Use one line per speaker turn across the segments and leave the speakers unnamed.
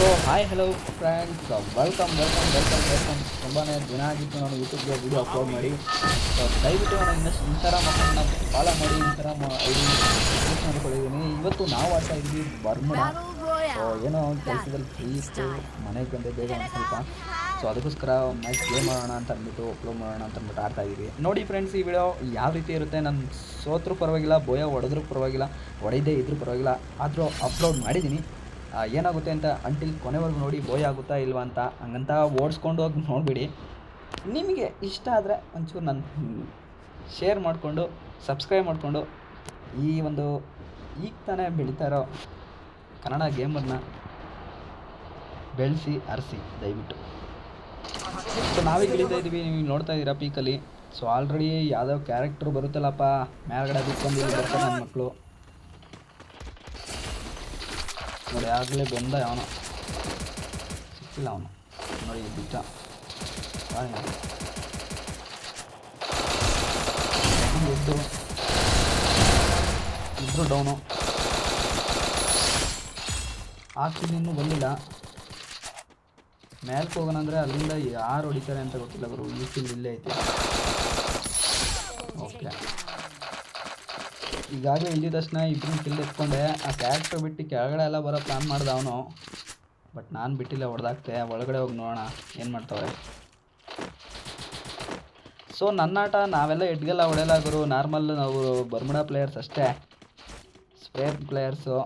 So hi hello friends welcome welcome welcome welcome ತುಂಬಾ ದಿನ ಆಗಿತ್ತು ನಾನು ಯೂಟ್ಯೂಬ್ಗೆ ವೀಡಿಯೋ ಅಪ್ಲೋಡ್ ಮಾಡಿ. ಸೊ ದಯವಿಟ್ಟು ನಾನು ಇನ್ನಷ್ಟು ಇನ್ಸ್ಟಾಗ್ರಾಮ್ ಅಕೌಂಟ್ನ ಫಾಲೋ ಮಾಡಿ. ಇನ್ಸ್ಟಾಗ್ರಾಮ್ ಐ ಡಿ ಯೂಸ್ ಮಾಡ್ಕೊಂಡಿದ್ದೀನಿ ಇವತ್ತು ನಾವು ಆಡ್ತಾ ಇದ್ವಿ ಬರ್ಮುಡ ಸೊ ಏನೋ ಕೆಲಸದಲ್ಲಿ ಪ್ಲೀಸ್ಟು ಇತ್ತು. ಮನೆಗೆ ಬಂದೆ, ಬೇಗ ಒಂದು ಸ್ವಲ್ಪ. ಸೊ ಅದಕ್ಕೋಸ್ಕರ ಮ್ಯಾಚ್ ಗೇಮ್ ಮಾಡೋಣ ಅಂತ ಅಂದ್ಬಿಟ್ಟು ಅಪ್ಲೋಡ್ ಮಾಡೋಣ ಅಂತ ಅಂದ್ಬಿಟ್ಟು ಆಡ್ತಾ ಇದ್ದೀವಿ. ನೋಡಿ ಫ್ರೆಂಡ್ಸ್ ಈ ವಿಡಿಯೋ ಯಾವ ರೀತಿ ಇರುತ್ತೆ? ನಾನು ಸೋತ್ರೂ ಪರವಾಗಿಲ್ಲ, ಬೋಯ ಹೊಡೆದ್ರೂ ಪರವಾಗಿಲ್ಲ, ಹೊಡೆದೇ ಇದ್ರೂ ಪರವಾಗಿಲ್ಲ. ಆದರೂ ಅಪ್ಲೋಡ್ ಮಾಡಿದ್ದೀನಿ. ಏನಾಗುತ್ತೆ ಅಂತ ಅಂಟಿಲ್ ಕೊನೆವರೆಗೂ ನೋಡಿ ಬೋಯ್ ಆಗುತ್ತಾ ಇಲ್ವಾ ಅಂತ ಹಂಗಂತ ಓಡಿಸ್ಕೊಂಡು ಹೋಗಿ ನೋಡಿಬಿಡಿ. ನಿಮಗೆ ಇಷ್ಟ ಆದರೆ ಒಂಚೂರು ನನ್ನ ಶೇರ್ ಮಾಡಿಕೊಂಡು ಸಬ್ಸ್ಕ್ರೈಬ್ ಮಾಡಿಕೊಂಡು ಈ ಒಂದು ಈಗ ತಾನೇ ಬೆಳೀತಾ ಇರೋ ಕನ್ನಡ ಗೇಮರ್ನ ಬೆಳೆಸಿ, ಅರಸಿ, ದಯವಿಟ್ಟು. ಸೊ ನಾವೇ ಇಳಿತಾ ಇದ್ದೀವಿ ನೀವು ನೋಡ್ತಾ ಇದ್ದೀರಾ ಪೀಕಲ್ಲಿ ಸೊ ಆಲ್ರೆಡಿ ಯಾವುದೋ ಕ್ಯಾರೆಕ್ಟ್ರ್ ಬರುತ್ತಲ್ಲಪ್ಪ, ಮೇಲ್ಗಡೆ ಬಿಟ್ಕೊಂಡು ಬರ್ತಾರೆ ನನ್ನ ಮಕ್ಕಳು ನೋಡಿ ಆಗಲೇ ಬಂದ ಅವನು ಸಿಕ್ಕಿಲ್ಲ ಅವನು ನೋಡಿ ಬಿಟ್ಟ ಎದ್ದು ಇಬ್ಬರು ಡೌನು ಆಗ್ತೀನಿ ಇನ್ನೂ ಬಂದಿಲ್ಲ ಮೇಲ್ಕ್ ಹೋಗೋಣ ಅಂದರೆ ಅಲ್ಲಿಂದ ಯಾರು ಹೊಡಿತಾರೆ ಅಂತ ಗೊತ್ತಿಲ್ಲ ಗುರು ಈ ಫೀಲ್ಡ್ ಇಲ್ಲೇ ಐತೆ ಈಗಾಗಲೇ ಇಳಿದ ತಕ್ಷಣ ಇಬ್ಬರು ಕಿಲ್ ಎತ್ಕೊಂಡೆ. ಆ ಕ್ಯಾರೆಕ್ಟರ್ ಬಿಟ್ಟು ಕೆಳಗಡೆ ಎಲ್ಲ ಬರೋ ಪ್ಲ್ಯಾನ್ ಮಾಡ್ದೆ ಅವನು. ಬಟ್ ನಾನು ಬಿಟ್ಟಿಲ್ಲ, ಹೊಡೆದಾಕ್ತೆ. ಒಳಗಡೆ ಹೋಗಿ ನೋಡೋಣ. ಏನು ಮಾಡ್ತಾವೆ ಸೊ ನನ್ನ ಆಟ ನಾವೆಲ್ಲ ಎಡ್ಗೆಲ್ಲ ಹೊಡೆಯಲ್ಲ ಗುರು? ನಾರ್ಮಲ್ ನಾವು ಬರ್ಮುಡ ಪ್ಲೇಯರ್ಸ್ ಅಷ್ಟೇ. ಸ್ಪೇರ್ ಪ್ಲೇಯರ್ಸು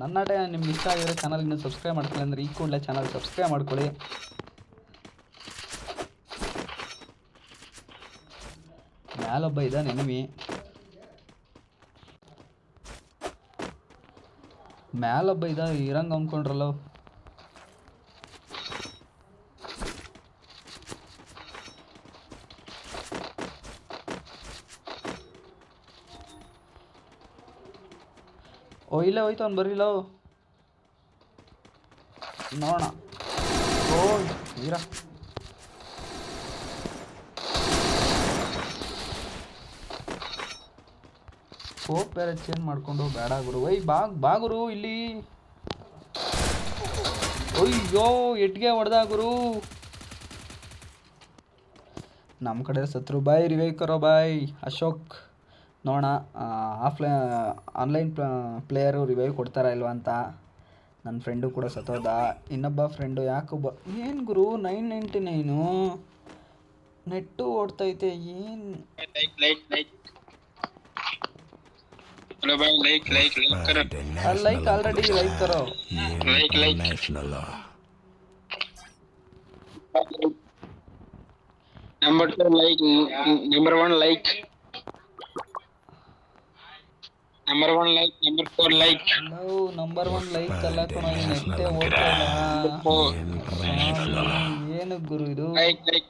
ನನ್ನ ಆಟ ನಿಮ್ಗೆ ಇಷ್ಟ ಆಗಿರೋ ಚಾನಲ್ ನೀವು ಸಬ್ಸ್ಕ್ರೈಬ್ ಮಾಡ್ಕೊಳ್ಳಿ ಅಂದರೆ ಈ ಕೂಡಲೇ ಚಾನಲ್ ಸಬ್ಸ್ಕ್ರೈಬ್ ಮಾಡ್ಕೊಳ್ಳಿ. ಮ್ಯಾಲೊಬ್ಬ ಇದ್ದಾನೆ ಎನಿಮಿ ಮ್ಯಾಲೊಬ್ಬ ಬೈದ ಇರಂಗ ಅಂದ್ಕೊಂಡ್ರಲ್ಲ ಓ ಇಲ್ಲೇ ಹೋಯ್ತು ಅವ್ನು ಬರಲಿಲ್ಲ ನೋಡೋಣ. ಓ ವೀರ ಸ್ಕೋಪ್ ಬೇರೆ ಚೇಂಜ್ ಮಾಡ್ಕೊಂಡು ಬೇಡ ಗುರು. ಒಯ್ ಬಾ ಬಾಗುರು ಇಲ್ಲಿ. ಅಯ್ಯೋ, ಎಟ್ಗೆ ಹೊಡೆದ ಗುರು. ನಮ್ಮ ಕಡೆ ಸತ್ರು ಬಾಯ್ ರಿವೈವ್ ಕರೋ ಬಾಯ್, ಅಶೋಕ್. ನೋಡೋಣ ಆಫ್ಲೈನ್ ಆನ್ಲೈನ್ ಪ್ಲೇಯರು ರಿವೈವ್ ಕೊಡ್ತಾರಾ ಇಲ್ವಾ ಅಂತ. ನನ್ನ ಫ್ರೆಂಡು ಕೂಡ ಸತ್ತೋದ. ಇನ್ನೊಬ್ಬ ಫ್ರೆಂಡು ಯಾಕೊಬ್ಬ ಏನು ಗುರು, ನೈನ್ ನೈಂಟಿ ನೈನು? ನೆಟ್ಟು ಓಡ್ತೈತೆ, ಏನು?
लाइक लाइक लाइक हेलो भाई लाइक लाइक लाइक करो
ಲೈಕ್ ಆಲ್ರೆಡಿ ಲೈಕ್ ಕರೋ
like like number two like number one like number one like number four like
ನಾವು ನಂಬರ್ ಒನ್ ಲೈಕ್ ಅಲ್ಲ ಕಣ ನೆಟ್ಟೆ ಓಡ್ತಾ ಇಲ್ಲ
फोर
ಸ್ವಾಮಿ, ಏನು ಗುರು ಇದು
लाइक लाइक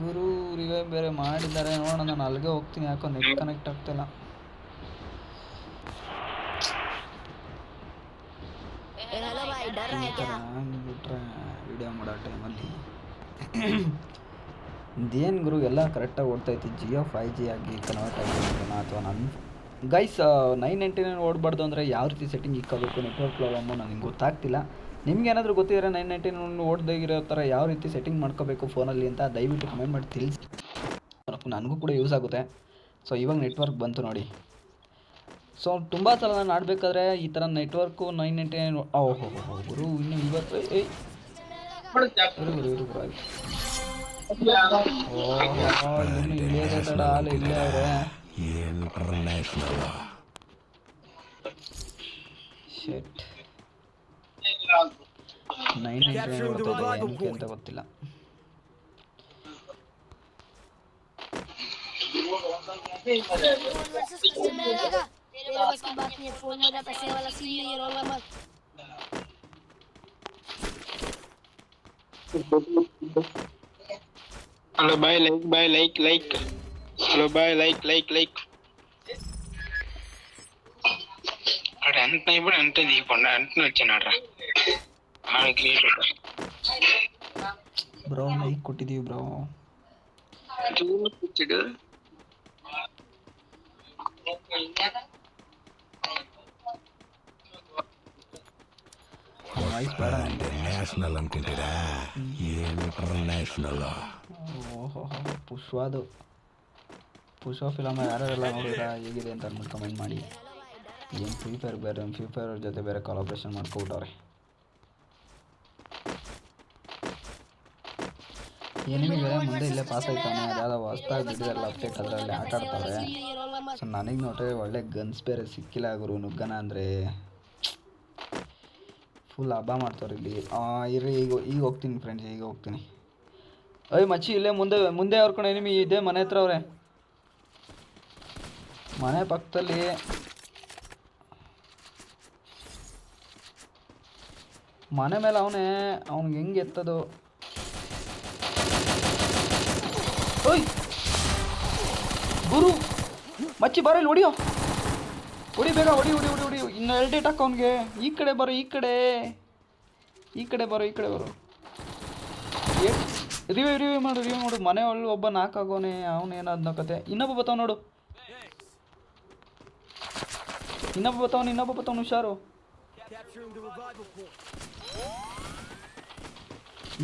ಗುರು ರಿವೈವ್ ಬೇರೆ ಮಾಡಿದ್ದಾರೆ ನೋಡೋಣ ನಾನು ಅಲ್ಲಿಗೆ ಹೋಗ್ತೀನಿ ಯಾಕೋ ನೆಟ್ ಕನೆಕ್ಟ್ ಆಗ್ತಿಲ್ಲ ವಿಡಿಯೋ ಮಾಡೋ ಟೈಮಲ್ಲಿ ಇದೇನು ಗುರು ಎಲ್ಲ ಕರೆಕ್ಟಾಗಿ ಓಡ್ತೈತಿ ಜಿಯೋ ಫೈ ಜಿ ಆಗಿ ಕನ್ವರ್ಟ್ ಆಗಿರೋಣ ಅಥವಾ ನನ್ನ ಗೈಸ್ ನೈನ್ ನೈಂಟಿ ನೈನ್ ಓಡಬಾರ್ದು ಅಂದರೆ ಯಾವ ರೀತಿ ಸೆಟ್ಟಿಂಗ್ ಇಕ್ಕಬೇಕು ನೆಟ್ವರ್ಕ್ ಪ್ರಾಬ್ಲಮ್ಮು ನನಗೆ ಗೊತ್ತಾಗ್ತಿಲ್ಲ. ನಿಮ್ಗೆ ಏನಾದರೂ ಗೊತ್ತಿದ್ರೆ ನೈನ್ ನೈಂಟಿ ಓಡ್ದಾಗಿರೋ ಥರ ಯಾವ ರೀತಿ ಸೆಟ್ಟಿಂಗ್ ಮಾಡ್ಕೋಬೇಕು ಫೋನಲ್ಲಿ ಅಂತ ದಯವಿಟ್ಟು ಕಮೆಂಟ್ ಮಾಡಿ ತಿಳಿಸಿ. ನನಗೂ ಕೂಡ ಯೂಸ್ ಆಗುತ್ತೆ. ಸೊ ಇವಾಗ ನೆಟ್ವರ್ಕ್ ಬಂತು ನೋಡಿ. ಸೊ ತುಂಬ ಸಲ ನಾನು ಆಡಬೇಕಾದ್ರೆ ಈ ಥರ ನೆಟ್ವರ್ಕು ನೈನ್ ನೈಂಟಿ ನೈನ್ ಓಹೋ ಗುರು ಇನ್ನು ಇವತ್ತು ಇರು ಇರು ಇನ್ನು ಇಲ್ಲೇ ಅವರೇ ಶೆಟ್ ನೈನ್ ನೈಂಟಿ ನೈನ್ ಏನಕ್ಕೆ ಅಂತ ಗೊತ್ತಿಲ್ಲ
वर्सेस कैसे मिलेगा तेरे बस की बात नहीं है फोन में पैसे वाला सीन नहीं है रोल मत
हेलो भाई लाइक भाई लाइक लाइक हेलो भाई लाइक लाइक लाइक అక్కడ ఎంత ఇప్పుడు ఎంత తీయకుండా ఎంత వచ్చానట్రా గ్రేట్
ಬ್ರೋ ಮೈಕ್ ಕೊಟ್ಟಿದೀವಿ ಬ್ರೋ. ವಾಯ್ಸ್ ಬೇಡ.
ನ್ಯಾಷನಲ್ ಅನ್ಕೊಂತೀರಾ ಏನು ಇಂಟರ್ನ್ಯಾಷನಲ್
ಓಹೋ ಪುಷ್ವಾದು ಪುಷ್ಪ ಫಿಲಮ್ ಯಾರ್ಯಾರೆಲ್ಲ ನೋಡಿದ್ರಾ ಹೇಗಿದೆ ಅಂತ ಅಂದ್ಬಿಟ್ಟು ಕಮೆಂಟ್ ಮಾಡಿ. ಏನು ಫ್ರೀ ಫೈರ್ ಬೇರೆ ಫ್ರೀ ಫೈರ್ ಅವ್ರ ಜೊತೆ ಬೇರೆ ಕಾಲಾಬ್ರೇಷನ್ ಮಾಡ್ಕೊಬಿಟ್ಟವ್ರೆ. ಎನಿಮಿ ಬೇರೆ ಮುಂದೆ ಇಲ್ಲೇ ಪಾಸ್ ಆಯ್ತಾನೆ ಅದಾದ ಹೊಸ್ದಾಗಿ ಬಿಟ್ಟಿದಾರಲ್ಲ ಅಪ್ಡೇಟ್ ಅದರಲ್ಲಿ ಆಟ ಆಡ್ತಾರೆ ಸೊ ನನಗೆ ನೋಡ್ರೆ ಒಳ್ಳೆ ಗನ್ಸ್ ಬೇರೆ ಸಿಕ್ಕಿಲ್ಲ ಗುರು ನುಗ್ಗನ ಅಂದರೆ. ಫುಲ್ ಹಬ್ಬ ಮಾಡ್ತಾರೆ ಇಲ್ಲಿ. ಇರ್ರಿ, ಈಗ ಈಗ ಹೋಗ್ತೀನಿ ಫ್ರೆಂಡ್ಸ್ ಈಗ ಹೋಗ್ತೀನಿ. ಅಯ್ಯ ಮಚ್ಚಿ, ಇಲ್ಲೇ ಮುಂದೆ ಮುಂದೆ ಅವ್ರ ಕಡೆ ಎನಿಮಿ ಇದೆ ಮನೆ ಹತ್ರ ಅವ್ರೆ. ಮನೆ ಪಕ್ಕದಲ್ಲಿ. ಮನೆ ಮೇಲೆ ಅವನೇ, ಅವ್ನಿಗೆ ಹೆಂಗೆ ಎತ್ತದು ಓಯ್ ಗುರು, ಮಚ್ಚಿ ಬರ ಇಲ್ಲಿ ಹೊಡಿಯೋ. ಹೊಡಿ ಬೇಗ, ಹೊಡಿ ಹೊಡಿ ಹೊಡಿ ಹೊಡಿ. ಇನ್ನು ಎರಡು ಡೇಟ್ ಹಾಕೋ ಅವ್ನಿಗೆ. ಈ ಕಡೆ ಬರೋ, ಈ ಕಡೆ. ಈ ಕಡೆ ಬರೋ, ಈ ಕಡೆ ಬರೋ. ರಿವ್ಯೂ ರಿವ್ಯೂ ಮಾಡು ರಿವ್ಯೂ ಮಾಡು. ಮನೆ ಒಳ್ಳೆ ಒಬ್ಬ ನಾಕಾಗೋನೆ ಅವನು ಏನಾದ ಕತೆ. ಇನ್ನೊಬ್ಬ ಬತ್ತಾವ ನೋಡು. ಇನ್ನೊಬ್ಬ ಬತ್ತವನು ಇನ್ನೊಬ್ಬ ಬತ್ತವನು ಹುಷಾರು.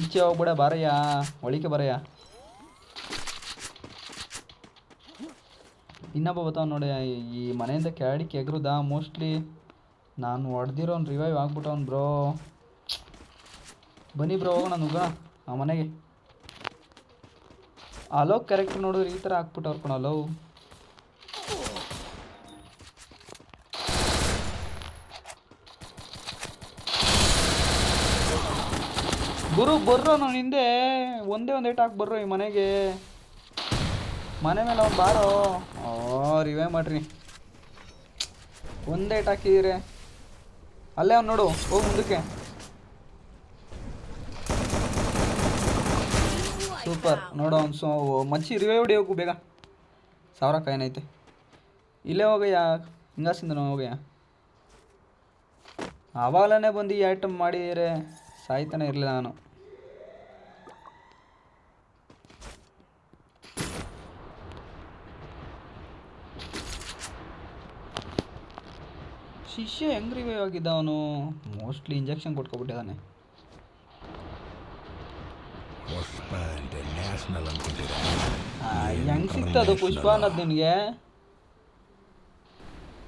ಈಚೆ ಹೋಗ್ಬಿಡ ಬಾರಯ್ಯ. ಒಳಿಕೆ ಬರಯ್ಯ. ಇನ್ನೊಬ್ಬ ಬತ್ತಾವ ನೋಡಿ, ಈ ಮನೆಯಿಂದ ಕೆಳಡಿ ಕೆಗ್ರದ ಮೋಸ್ಟ್ಲಿ ನಾನು ಹೊಡೆದಿರೋನ್ ರಿವೈವ್ ಆಗ್ಬಿಟ್ಟವನು ಬ್ರೋ ಬನ್ನಿ ಬ್ರೋ ಹೋಗೋಣ ನುಗ್ಗ ಆ ಮನೆಗೆ. ಅಲೋ ಕ್ಯಾರೆಕ್ಟರ್ ನೋಡಿದ್ರೆ ಈ ಥರ ಹಾಕ್ಬಿಟ್ಟವ್ರು ಕಣ ಅಲೋ ಗುರು, ಬರ್ರೋ ನಾನು ಹಿಂದೆ. ಒಂದೇ ಒಂದು ಏಟ್ ಹಾಕಿ ಬರ್ರೋ ಈ ಮನೆಗೆ. ಮನೆ ಮೇಲೆ ಅವ್ನು ಬಾರೋ. ಓ ಇವೇ ಮಾಡ್ರಿ. ಒಂದೇ ಟಾಕ್ ಹಾಕಿದ್ದೀರಿ ಅಲ್ಲೇ ಅವ್ನು ನೋಡು, ಹೋಗಿ ಮುಂದಕ್ಕೆ. ಸೂಪರ್ ನೋಡು ಅವ್ನು ಸೊ ಮಚ್ಚಿ ರಿವೇ ಹೊಡಿ ಹೋಗು ಬೇಗ. ಸಾವಿರ ಕಾಯಿನೈತೆ ಇಲ್ಲೇ ಹೋಗಯ್ಯ ಹಿಂಗಾಸಿಂದ ಹೋಗಯ್ಯ. ಆವಾಗಲೇ ಬಂದು ಈ ಐಟಮ್ ಮಾಡಿದರೆ ಸಾಯ್ತಾನೆ ಇರಲಿಲ್ಲ ನಾನು. ಶಿಷ್ಯ ಹೆಂಗ್ ರಿವೈವ್ ಆಗಿದ್ದ ಅವನು? ಮೋಸ್ಟ್ಲಿ ಇಂಜೆಕ್ಷನ್ ಕೊಟ್ಕೊಬಿಟ್ಟಿದ್ದಾನೆ. ಹೆಂಗ್ ಸಿಕ್ತದು ಪುಷ್ಪ ಅನ್ನೋದು ನಿನಗೆ?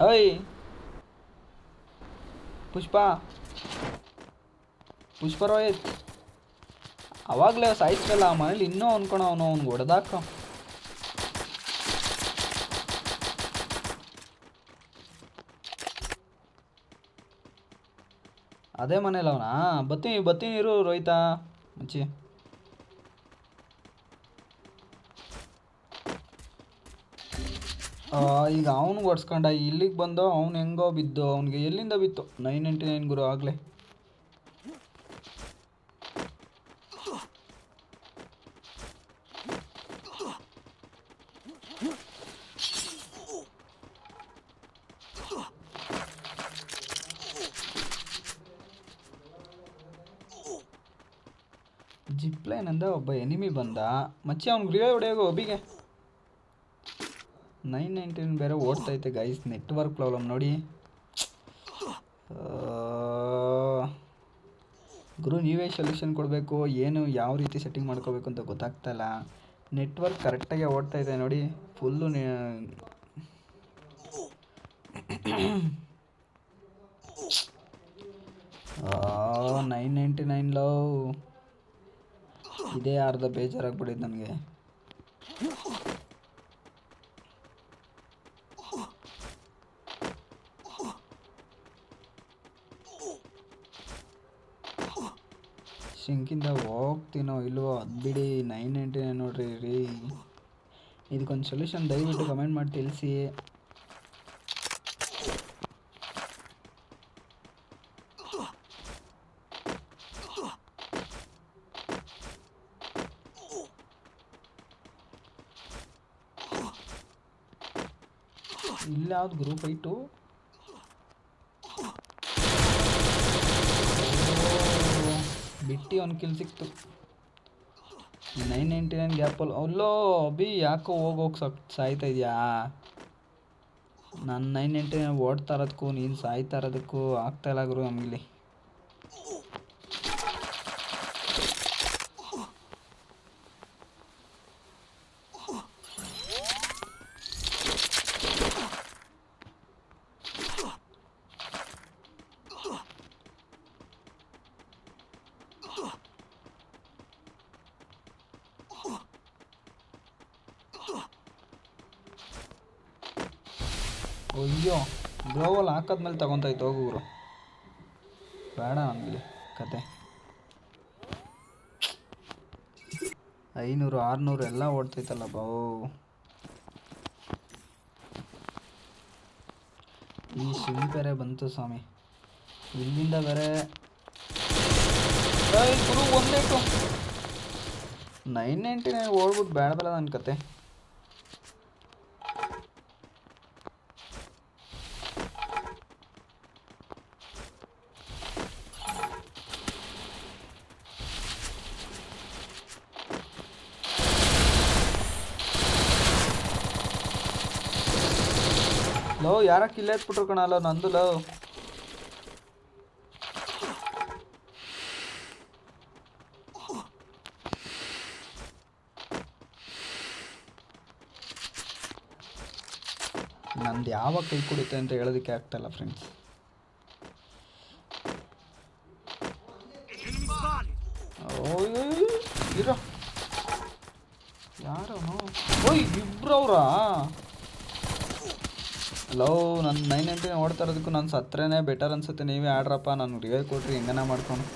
ಓಯ್! ಪುಷ್ಪ! ಪುಷ್ಪ ರೋಹಿತ್! ಅವಾಗಲೇ ಸಾಯಿಸ್ರಲ್ಲ ಆ ಮನೇಲಿ ಇನ್ನೂ ಅನ್ಕೊಣ ಅವನು ಅವ್ನಿಗೆ ಹೊಡೆದಾಕ. ಅದೇ ಮನೇಲಿ ಅವನಾ? ಬತ್ತೀನಿ ಬತ್ತೀನಿ ಇರು ರೋಹಿತ. ಮಚ್ಚಿ. ಈಗ ಅವನು ಹೊಡ್ಸ್ಕೊಂಡ ಇಲ್ಲಿಗೆ ಬಂದು ಅವ್ನು ಹೆಂಗೋ ಬಿದ್ದು, ಅವ್ನಿಗೆ ಎಲ್ಲಿಂದ ಬಿತ್ತು? ನೈನ್ ನೈಂಟಿ ನೈನ್ ಗುರು ಆಗಲೇ. ಜಿಪ್ ಒಬ್ಬ ಎನಿಮಿ ಬಂದ. ಮಚ್ಚಿ, ಅವ್ನು ರಿವೇ ಹೊಡೆಯೋಗು, ಒಬ್ಬಿಗೆ. ನೈನ್ ನೈಂಟೀನ್ ಬೇರೆ ಓಡ್ತೈತೆ ಗೈಸ್ ನೆಟ್ವರ್ಕ್ ಪ್ರಾಬ್ಲಮ್ ನೋಡಿ. ಗುರು, ನೀವೇ ಸೊಲ್ಯೂಷನ್ ಕೊಡಬೇಕು. ಏನು, ಯಾವ ರೀತಿ ಸೆಟ್ಟಿಂಗ್ ಮಾಡ್ಕೋಬೇಕು ಅಂತ ಗೊತ್ತಾಗ್ತಾ ಇಲ್ಲ. ನೆಟ್ವರ್ಕ್ ಕರೆಕ್ಟಾಗಿ ಓಡ್ತಾ ಇದೆ ನೋಡಿ. Full nine ninety nine love ಇದೇ ಅರ್ಧ ಬೇಜಾರಾಗ್ಬಿಟ್ಟಿದ್ದು ನನಗೆ. ಸಿಂಕಿಂದ ಹೋಗ್ತೀನೋ ಇಲ್ವೋ? ಅದು ಬಿಡಿ ನೈನ್ ನೈಂಟಿ ನೈನ್ ನೋಡ್ರಿ ರೀ ಇದಕ್ಕೊಂದು ಸೊಲ್ಯೂಷನ್ ದಯವಿಟ್ಟು ಕಮೆಂಟ್ ಮಾಡಿ ತಿಳಿಸಿ ಇಲ್ಲ ಯಾವ್ದು ಗ್ರೂಪ್ ಐಟು ಬಿಟ್ಟು ಒಂದು ಕಿಲ್ ಸಿಕ್ತು. ನೈನ್ ನೈಂಟಿ ನೈನ್ ಗ್ಯಾಪಲ್ಲಿ ಅಲ್ಲೋ ಬಿ ಯಾಕೋ ಹೋಗೋಗಿ ಸಕ್ ಸಾಯ್ತಾ ಇದೆಯಾ? ನಾನು ನೈನ್ ನೈಂಟಿ ನೈನ್ ಓಡ್ತಾ ಇರೋದಕ್ಕೂ ನೀನು ಸಾಯ್ತಾ ಇರೋದಕ್ಕೂ ಆಗ್ತಾ ಇಲ್ಲ ಗುರು ನಮಗಿಲ್ಲಿ. ಅಯ್ಯೋ ಗ್ಲೋವಲ್ ಹಾಕದ್ಮೇಲೆ ತಗೊಂತಾಯ್ತು ಹೋಗು ಗುರು. ಬೇಡ ನನಗೆ ಕತೆ. ಐನೂರು, ಆರುನೂರು ಎಲ್ಲ ಓಡ್ತೈತಲ್ಲ ಬಾವು ಈ ಸಿಮ್ ಬೇರೆ ಬಂತು ಸ್ವಾಮಿ. ಇಲ್ಲಿಂದ ಬೇರೆ ಒಂದೇ ನೈನ್ ನೈಂಟಿ ನೈನ್ ಓಡ್ಬಿಟ್ಟು ಬೇಡ ಬೇಡ ನನ್ನ ಕತೆ. ಲೋ ಯಾರ ಕಿಲ್ಲ ಎತ್ಬಿಟ್ರು ಕಣಲ್ಲ ನಂದು ಲೋ ನಂದು ಯಾವಾಗ ಕೈ ಕುಡಿತೆ ಅಂತ ಹೇಳೋದಕ್ಕೆ ಆಗ್ತಾಯಿಲ್ಲ ಫ್ರೆಂಡ್ಸ್ ಇರೋ. ಯಾರೋ ಓಯ್, ಇಬ್ರವ್ರಾ? ಲವ್ ನನ್ನ ನೈನ್ ನೈಂಟಿ ಓಡ್ತಾ ಇರೋದಕ್ಕೂ ನಾನು ಸತ್ರೇನೆ ಬೆಟರ್ ಅನ್ಸುತ್ತೆ. ನೀವೇ ಆಡ್ರಪ್ಪ, ನಾನು ರಿವೈವ್ ಕೊಟ್ರಿ, ಹೆಂಗನ ಮಾಡ್ಕೊಂಡು.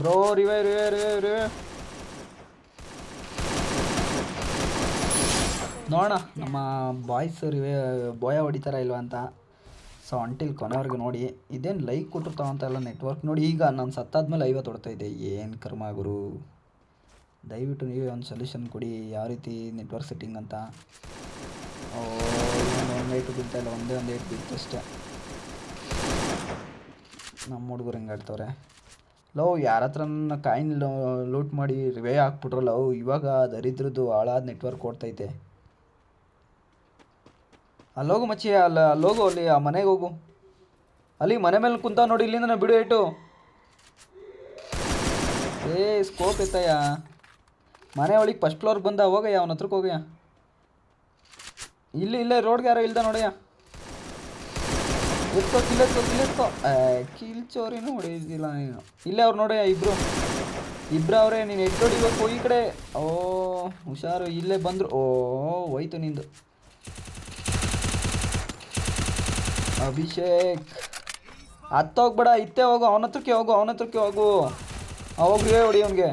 ಬ್ರೋ ರಿವೇ ರಿವೇ ರಿವೇ ರಿವೇ ನೋಡೋಣ, ನಮ್ಮ ಬಾಯ್ಸ್ ರಿವೇ ಬೋಯ ಹೊಡಿತಾರ ಇಲ್ವಾ ಅಂತ. ಸೊ ಅಂಟಿಲ್ ಕೊನೆವರೆಗೂ ನೋಡಿ, ಇದೇನು ಲೈಕ್ ಕೊಟ್ಟರು ತಗೊಂತ ಇಲ್ಲ ನೆಟ್ವರ್ಕ್ ನೋಡಿ, ಈಗ ನಾನು ಸತ್ತಾದ್ಮೇಲೆ ಐವತ್ತು ಹೊಡ್ತಾ ಇದೆ ಏನು ಕರ್ಮ ಗುರು? ದಯವಿಟ್ಟು ನೀವೇ ಒಂದು ಸೊಲ್ಯೂಷನ್ ಕೊಡಿ, ಯಾವ ರೀತಿ ನೆಟ್ವರ್ಕ್ ಸೆಟ್ಟಿಂಗ್ ಅಂತ. ಓ ಏಟು ಬೀಳ್ತಾ ಇಲ್ಲ, ಒಂದೇ ಒಂದು ಏಟ್ ಅಷ್ಟೇ. ನಮ್ಮ ಹುಡುಗರು ಹಿಂಗೆ ಆಡ್ತವ್ರೆ? ಲವ್ ಯಾರ ಹತ್ರ ನನ್ನ ಕಾಯಿನ್ ಲೂಟ್ ಮಾಡಿ ರಿವೇ ಹಾಕ್ಬಿಟ್ರಲ್ಲ ಲವ್ ಇವಾಗ ದರಿದ್ರದ್ದು ಹಾಳಾದ ನೆಟ್ವರ್ಕ್ ಓಡ್ತೈತೆ. ಅಲ್ಲೋಗು ಮಚ್ಚಿ ಅಲ್ಲ ಅಲ್ಲೋಗು ಅಲ್ಲಿ, ಆ ಮನೆಗೆ ಹೋಗು. ಅಲ್ಲಿ ಮನೆ ಮೇಲೆ ಕುಂತ ನೋಡಿ ಇಲ್ಲಿಂದ ನಾನು ಬಿಡು ಇಟ್ಟು ಏ, ಸ್ಕೋಪ್ ಇತ್ತಯ್ಯ ಮನೆ ಒಳಗೆ ಫಸ್ಟ್ ಫ್ಲೋರ್ ಬಂದ ಹೋಗಯ್ಯ, ಅವನ ಹತ್ರಕ್ಕೆ ಹೋಗಯ್ಯ. ಇಲ್ಲಿ, ಇಲ್ಲೇ ರೋಡ್ಗೆ ಯಾರೋ ಇಲ್ದ ನೋಡಯ್ಯ. ಎತ್ಕೋ ಕಿಲ್ಲೆತ್ಕೋ ಕಿಲ್ ಚೋರಿನೂ ಹೊಡೆಯೋದಿಲ್ಲ ನೀನು. ಇಲ್ಲೇ ಅವ್ರು ನೋಡಯ್ಯ ಇಬ್ರು. ಇಬ್ರು ಅವರೇ, ನೀನು ಎದ್ದು ಹೊಡಿಬೇಕು ಈ ಕಡೆ. ಓ, ಹುಷಾರು, ಇಲ್ಲೇ ಬಂದರು. ಓ, ಹೋಯ್ತು ನಿಂದು. ಅಭಿಷೇಕ್. ಹತ್ತೋಗ್ಬೇಡ ಇತ್ತೇ ಹೋಗು, ಅವನ ಹತ್ರಕ್ಕೆ ಹೋಗು, ಅವನ ಹತ್ರಕ್ಕೆ ಹೋಗು. ಅವಾಗೇ ಹೊಡಿ ಅವನಿಗೆ.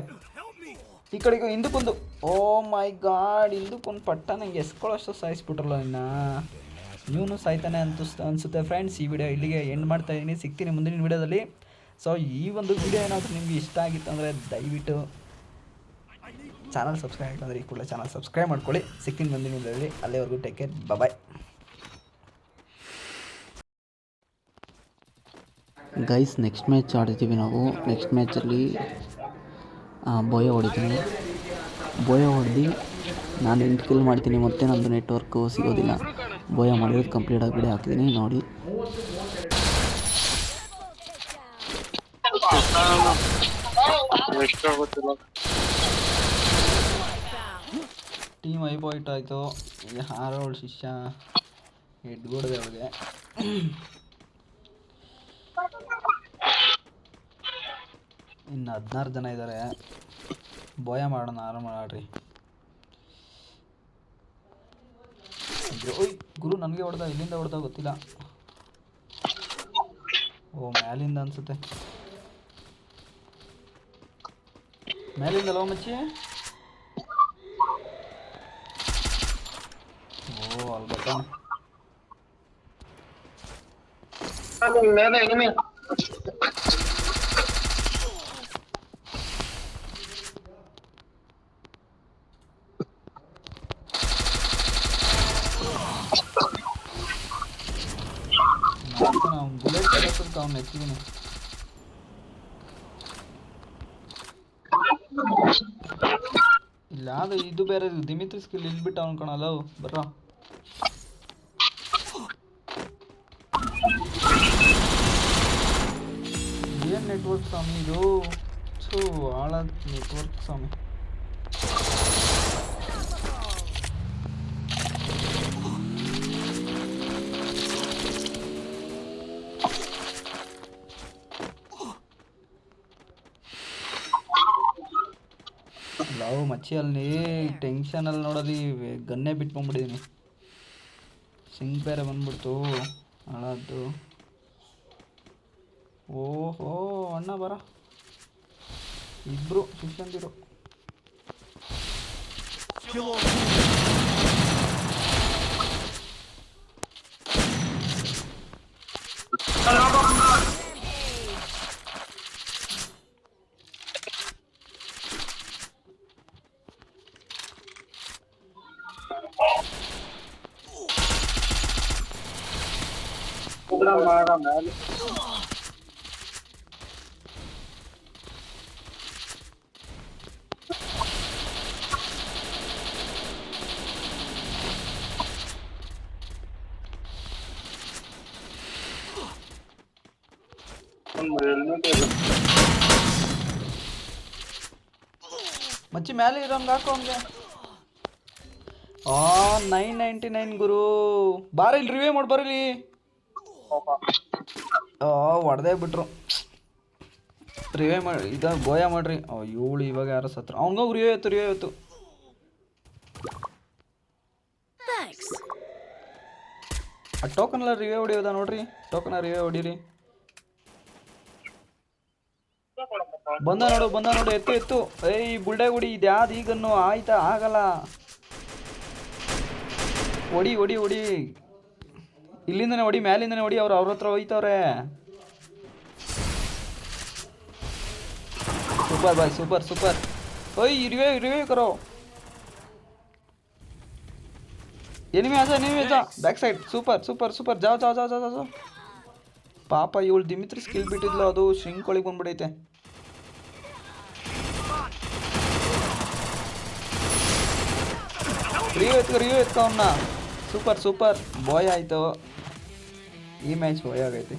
ಈ ಕಡೆಗೆ ಹಿಂದಕ್ಕೊಂದು ಓ ಮೈ ಗಾಡ್ ಹಿಂದಕ್ಕೊಂದು ಪಟ್ಟ ನಂಗೆ ಎಸ್ಕೊಳ್ಳೋಷ್ಟು ಸಾಯಿಸ್ಬಿಟ್ರಲ್ಲ ಇನ್ನ ಇವನು ಸಾಯ್ತಾನೆ ಅಂತ ಅನಿಸುತ್ತೆ ಫ್ರೆಂಡ್ಸ್ ಈ ವಿಡಿಯೋ ಇಲ್ಲಿಗೆ ಎಂಡ್ ಮಾಡ್ತಾ ಇದ್ದೀನಿ ಸಿಗ್ತೀನಿ ಮುಂದಿನ ವಿಡಿಯೋದಲ್ಲಿ ಸೊ ಈ ಒಂದು ವಿಡಿಯೋ ಏನಾದರೂ ನಿಮಗೆ ಇಷ್ಟ ಆಗಿತ್ತು ಅಂದರೆ ದಯವಿಟ್ಟು ಚಾನಲ್ ಸಬ್ಸ್ಕ್ರೈಬ್ ಆಗಿಲ್ಲ ಅಂದರೆ ಈ ಕೂಡ ಚಾನಲ್ ಸಬ್ಸ್ಕ್ರೈಬ್ ಮಾಡ್ಕೊಳ್ಳಿ. ಸಿಗ್ತೀನಿ ಮುಂದಿನ ವಿಡಿಯೋದಲ್ಲಿ ಅಲ್ಲಿವರೆಗೂ take care bye
guys next match ಆಡ್ತೀವಿ ನಾವು. ನೆಕ್ಸ್ಟ್ ಮ್ಯಾಚಲ್ಲಿ ಬೋಯ ಹೊಡಿತೀನಿ. ಬೋಯ ಹೊಡೆದು ನಾನು ಎಂಟು ಕಿಲ್ ಮಾಡ್ತೀನಿ ಮತ್ತೆ ನಂದು ನೆಟ್ವರ್ಕು ಸಿಗೋದಿಲ್ಲ. ಬೋಯ ಮಾಡಿರೋದು ಕಂಪ್ಲೀಟ್ ಆಗಿಬಿಡಿ ಹಾಕ್ತೀನಿ ನೋಡಿ.
ಟೀಮ್ ಐ ಐಪಾಯ್ಟ್ ಆಯಿತು. ಹಾರೋಳು ಶಿಷ್ಯ. ಎಡ್ಗೊಡ್ದೆ ಅವಳಿಗೆ. ಇನ್ನು ಹದಿನಾರು ಜನ ಇದ್ದಾರೆ ಬೋಯ ಮಾಡೋಣ, ಆರಾಮ ಓಯ್, ಗುರು ನನಗೆ ಹೊಡೆದ, ಇಲ್ಲಿಂದ ಹೊಡೆದ ಗೊತ್ತಿಲ್ಲ. ಓ, ಮ್ಯಾಲಿಂದ ಅನ್ಸುತ್ತೆ. ಮೇಲಿಂದ ಲೋ ಮಚ್ಚಿ? ಓ ಅಲ್ಲಿ ಬರ್ತಾನೆ
ಮೇಲೆ enemy.
ಅವ್ನು ಬುಲೆಟ್ ಅವ್ನು ನೆಚ್ಚಿದ್ದೀನಿ ಇಲ್ಲ, ಅದು ಇದು ಬೇರೆ ದಿಮಿತ್ರಿ ಸ್ಕಿಲ್ ಇಲ್ಲಿ ಬಿಟ್ಟು ಅವ್ನು ಕಣಲ್ಲ ಬರ್ರ. ಏನು ನೆಟ್ವರ್ಕ್ ಸ್ವಾಮಿ ಇದು? ಸೊ ಹಾಳಾದ ನೆಟ್ವರ್ಕ್ ಸ್ವಾಮಿ. ಮಚ್ಚಿ ಅಲ್ಲಿ ಟೆನ್ಷನಲ್ಲಿ ಅಲ್ಲಿ ಈ ಗನ್ನೇ ಬಿಟ್ಕೊಂಡ್ಬಿಟ್ಟಿದ್ದೀನಿ ಸಿಂಗ್ ಬೇರೆ ಬಂದ್ಬಿಡ್ತು. ಓಹೋ ಅಣ್ಣ ಬರ. ಇಬ್ರು ಶಿಷ್ಯಂದಿರು ಮಚ್ಚಿ ಮೇಲೆ ಇರೋಂಗೆ ಹಾಕೋ ಹಂಗೆ ಆ ನೈನ್ ನೈಂಟಿ ನೈನ್ ಗುರು ಬಾರ ಇಲ್ಲಿ ರಿವ್ಯೂ ಮಾಡಿ ಬರಲಿ ಆ ಹೊಡೆದೇ ಬಿಟ್ರು. ರಿವೈ ಮಾಡಿ ಇದ ಗೋಯ ಮಾಡ್ರಿ. ಇವಳು ಇವಾಗ ಯಾರು ಸತ್ರ. ಅವಂಗ ರಿವೇ ಇತ್ತು ರಿವೇ ಇತ್ತು ಆ ಟೋಕನ್ ಎಲ್ಲ ರಿವೈ ಹೊಡಿಯೋದ ನೋಡ್ರಿ. ಟೋಕನ್ ರಿವೇ ಹೊಡಿರಿ. ಬಂದ ನೋಡು ಬಂದ ನೋಡು. ಎತ್ತು ಎತ್ತು. ಏಯ್ ಬುಲ್ಡೆ ಹೊಡಿ. ಇದ್ಯಾವ್ದು ಈಗನ್ನು? ಆಯ್ತಾ? ಆಗಲ್ಲ. ಹೊಡಿ ಹೊಡಿ ಹೊಡಿ. ಇಲ್ಲಿಂದನೇ ಹೊಡಿ, ಮ್ಯಾಲಿಂದನೇ ಹೊಡಿ, ಅವ್ರು ಅವ್ರ ಹತ್ರ ಹೋಯ್ತವ್ರೆ. Super boy, super super. ಓಯ್ ರಿವೇ ರಿವೇ ಕರೋ. ಎನಿಮಿ ಆಜಾ enemy Azha. Back side super super super. ಜಾವ್ ಜಾವ್ ಜಾವ್ ಜಾವ್ ಜಾವ್. ಪಾಪ ಇವಳು ದಿಮಿತ್ರಿ ಸ್ಕಿಲ್ ಬಿಟ್ಟಿದ್ಲು, ಅದು ಶ್ರಿಂಕ್ ಒಳಗೆ ಬಂದ್ಬಿಡೈತೆ. ರಿಯೋ ಎತ್ಕೋ ರಿಯೋ ಎತ್ಕೊ ಅವನ್ನ ಸೂಪರ್ ಸೂಪರ್. ಬಾಯ್ ಆಯಿತು. ಈ ಮ್ಯಾಚ್ ಬಾಯ್ ಆಗೈತೆ